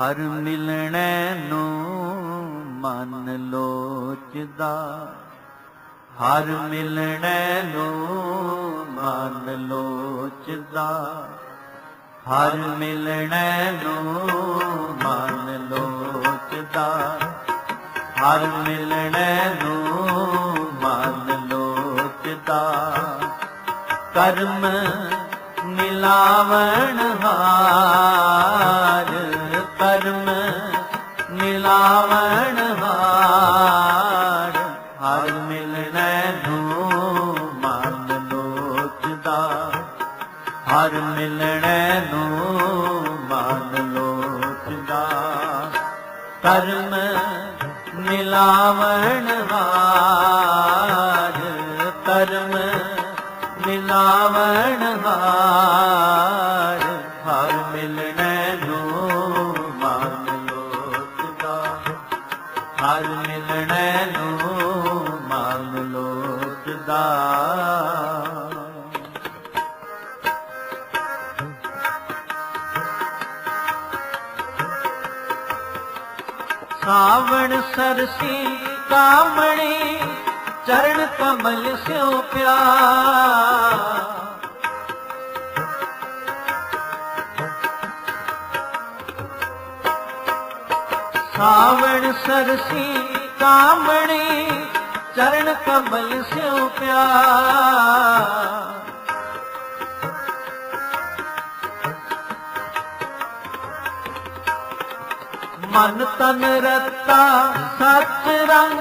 ਹਰ ਮਿਲਣੈ ਨੂੰ ਮਨ ਲੋਚਦਾ। ਹਰ ਮਿਲਣੈ ਨੂੰ ਮਨ ਲੋਚਦਾ। ਹਰ ਮਿਲਣੈ ਨੂੰ ਮਨ ਲੋਚਦਾ। ਹਰ ਮਿਲਣੈ ਨੂੰ ਮਨ ਲੋਚਦਾ। ਕਰਮ ਮਿਲਾਵਣ ਹਾਰ ਮਿਲਾਵਣ ਹਾਰ ਹਰ ਮਿਲਣੈ ਨੂੰ ਮਨ ਲੋਚਦਾ ਹਰ ਮਿਲਣੈ ਨੂੰ ਮਨ ਲੋਚਦਾ ਕਰਮ ਮਿਲਾਵਣ ਹਾਰ ਲੋਚਦਾ ਸਾਵਣ ਸਰਸੀ ਕਾਮਣੀ ਚਰਨ ਕਮਲ ਸਿਉ ਪਿਆਰ। ਸਾਵਣ ਸਰਸੀ ਕਾਮਣੀ ਚਰਨ ਕਮਲ ਸਿਉ ਪਿਆਰ। ਮਨ ਤਨ ਰਤਾ ਸਤ ਰੰਗ,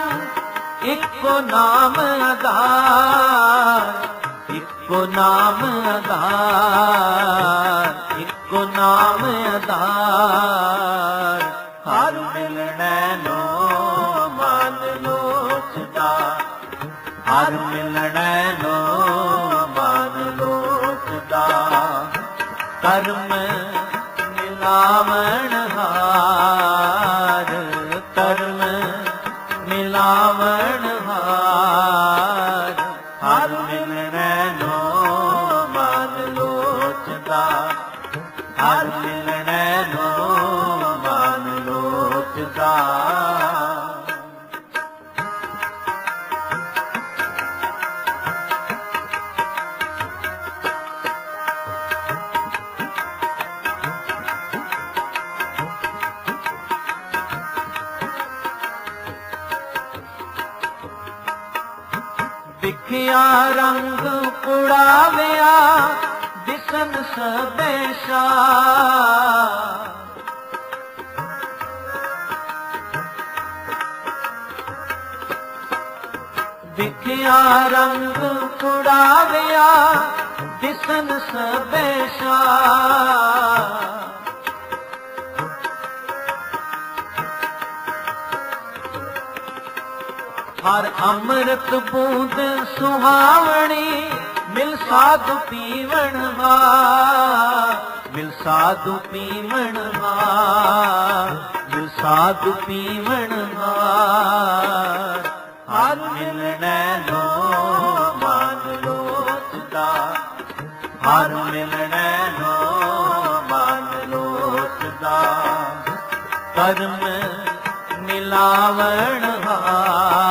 ਇੱਕੋ ਨਾਮ ਆਧਾਰ। ਇੱਕੋ ਨਾਮ ਆਧਾਰ, ਇੱਕੋ ਨਾਮ ਆਧਾਰ। ਕਰਮ ਮਿਲਾਵਣ ਹਾਰ ਕਰਮ ਮਿਲਾਵਣ ਹਾਰ। ਹਰ ਮਿਲਣੈ ਨੋ ਮਨ ਲੋਚਦਾ, ਹਰ ਮਿਲਣੈ ਨੋ ਮਨ ਲੋਚਦਾ। ਵਿਖਿਆ ਰੰਗ ਪੁੜਾਵਿਆ ਦਿਸਨ ਸਬੇਸ਼ਾ ਵਿਖਿਆ ਰੰਗ ਪੁੜਾਵਿਆ ਦਿਸਨ ਸਬੇਸ਼ਾ ਹਰ ਅੰਮ੍ਰਿਤ ਬੂੰਦ ਸੁਹਾਵਣੀ, ਮਿਲ ਸਾਧੂ ਪੀਵਣ ਵਾ, ਮਿਲ ਸਾਧੂ ਪੀਵਣ ਵਾ, ਮਿਲ ਸਾਧੂ ਪੀਵਣ ਵਾ। ਹਰ ਮਿਲਣੈ ਨੋ ਮਨ ਲੋਚਦਾ, ਹਰ ਮਿਲਣੈ ਨੋ ਮਨ ਲੋਚਦਾ। ਕਰਮ ਮਿਲਾਵਣ ਹਾਰ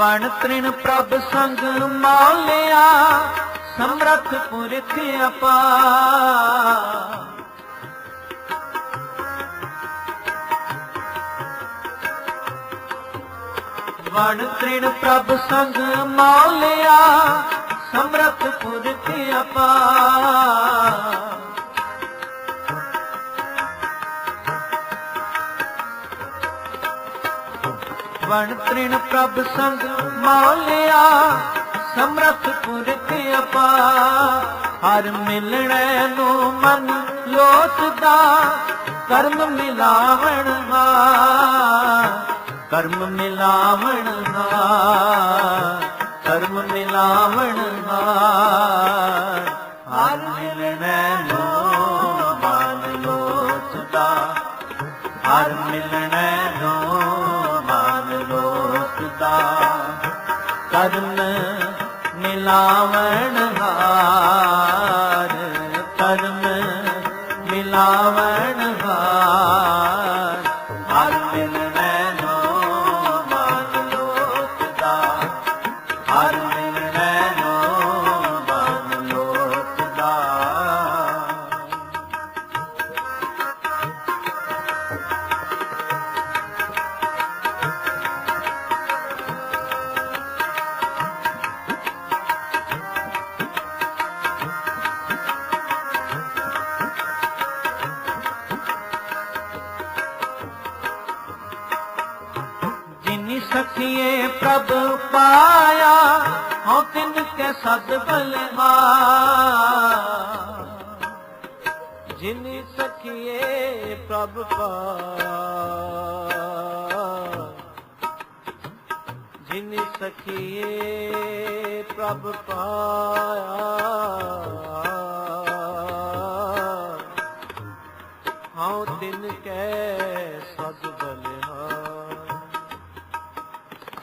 ਵਣ ਤ੍ਰਿਣ ਪ੍ਰਭ ਸੰਗ ਮੌਲਿਆ, ਸਮਰਥ ਪੁਰਖ ਅਪਾਰ ਵਣ ਤ੍ਰਿਣ ਪ੍ਰਭ ਸੰਗ ਮੌਲਿਆ, ਸਮਰਥ ਪੁਰਖ ਅਪਾਰ ਵਣ ਤ੍ਰਿਣ ਪ੍ਰਭ ਸੰਗ ਮੌਲਿਆ, ਸਮਰਥ ਪੁਰਖ ਅਪਾ ਹਰ ਮਿਲਣੈ ਨੂੰ ਮਨ ਲੋਚਦਾ, ਕਰਮ ਮਿਲਾਵਣ ਹਾਰ ਕਰਮ ਮਿਲਾਵਣ ਹਾਰ ਕਰਮ ਮਿਲਾਵਣ ਹਾਰ ਹਰ ਮਿਲਣੈ ਨੂੰ ਮਨ ਲੋਚਦਾ, ਹਰ ਮਿਲਣੈ ਮਿਲਾਵਣ ਹਾਰ ਕਰਮ ਮਿਲਾਵਣ ਹਾਰ। ਜਿਨੀ ਸਖੀਏ ਪ੍ਰਭ ਪਾਇਆ, ਹਉ ਤਿਨ ਕੇ ਸਦ ਬਲਹਾ ਜਿਨੀ ਸਖੀਏ ਪ੍ਰਭ ਪਾਇਆ, ਜਿਨੀ ਸਖੀਏ ਪ੍ਰਭ ਪਾਇਆ, ਹਉ ਤਿਨ ਕੈ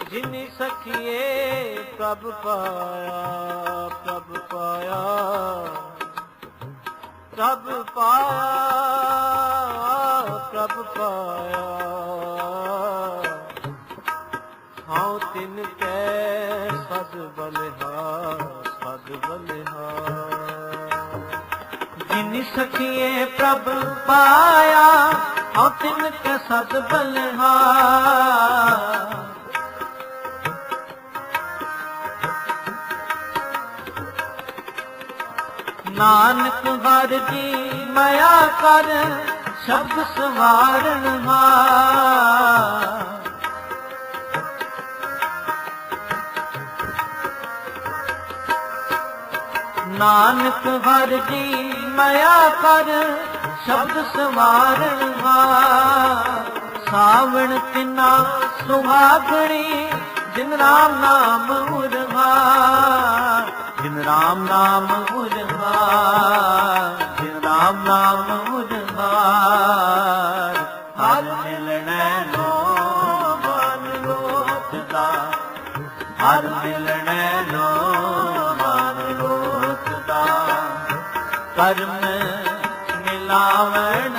ਜਿਨ ਸਖੀਏ ਪ੍ਰਭ ਪਾਇਆ ਪ੍ਰਭ ਪਾਇਆ। ਪ੍ਰਭ ਪਾਇਆ ਪ੍ਰਭ ਪਾਇਆ। ਹਉ ਤਿਨ ਕੈ ਸਦ ਬਲਿਹਾਰ ਸਦ ਬਲਿਹਾਰ ਜਿਨ ਸਖੀਏ ਪ੍ਰਭ ਪਾਇਆ ਹਉ ਤਿਨ ਕੈ ਸਦ ਬਲਿਹਾਰ ਨਾਨਕ ਹਰ ਜੀ ਮਾਇਆ ਕਰ ਸ਼ਬਦ ਸਵਾਰਨ ਹਾਰ ਨਾਨਕ ਹਰ ਜੀ ਮਾਇਆ ਕਰ ਸ਼ਬਦ ਸਵਾਰਨ ਹਾਰ ਸਾਵਣ ਤਿਨਾ ਸੁਹਾਗਣੀ ਜਿਨ ਰਾਮ ਨਾਮ ਉਰਵਾ ਜਿਨ ਰਾਮ ਨਾਮ ਉਰਵਾ ਜਿਨ ਰਾਮ ਨਾਮ ਉਰਵਾ ਹਰ ਮਿਲਣੈ ਲੋ ਮਨ ਲੋਚਦਾ ਹਰ ਮਿਲਣੈ ਲੋ ਮਨ ਲੋਚਦਾ ਕਰਮ ਮਿਲਾਵਣ